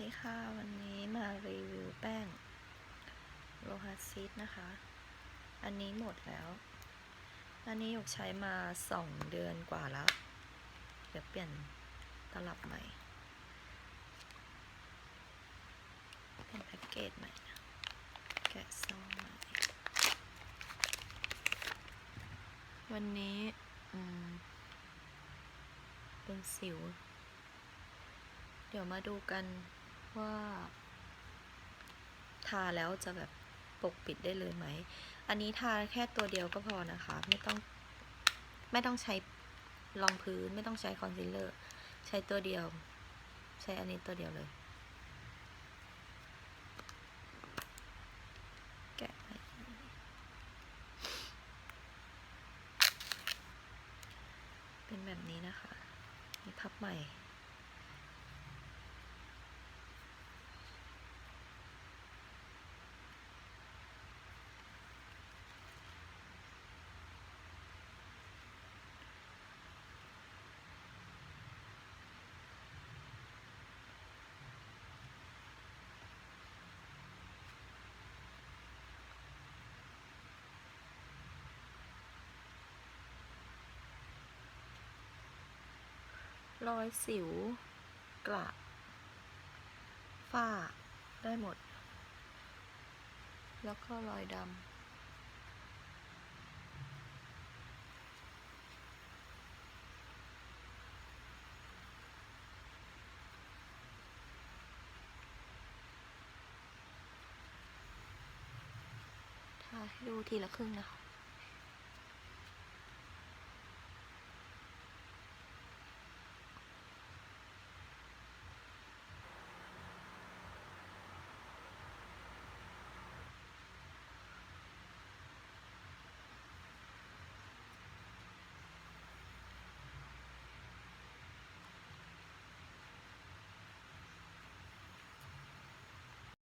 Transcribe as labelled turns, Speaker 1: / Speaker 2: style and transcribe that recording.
Speaker 1: ดีค่ะ วันนี้มารีวิวแป้งโลหะซีดนะคะ อันนี้หมดแล้ว อันนี้หยกใช้มาสองเดือนกว่าแล้ว เดี๋ยวเปลี่ยนตลับใหม่ เป็นแพ็กเกจใหม่นะแกะซองใหม่ วันนี้อืมเป็นสิวเดี๋ยวมาดูกัน ว่า ทาแล้วจะแบบปกปิดได้เลยไหม อันนี้ทาแค่ตัวเดียวก็พอนะคะ ไม่ต้อง ไม่ต้องใช้รองพื้นไม่ต้องใช้คอนซีลเลอร์ ใช้ตัวเดียว ใช้อันนี้ตัวเดียวเลย แกะเป็นแบบนี้นะคะ นี่พับใหม่ รอยสิว กระฝ้า ได้หมด แล้วก็รอยดำทาให้ดูทีละครึ่งนะคะ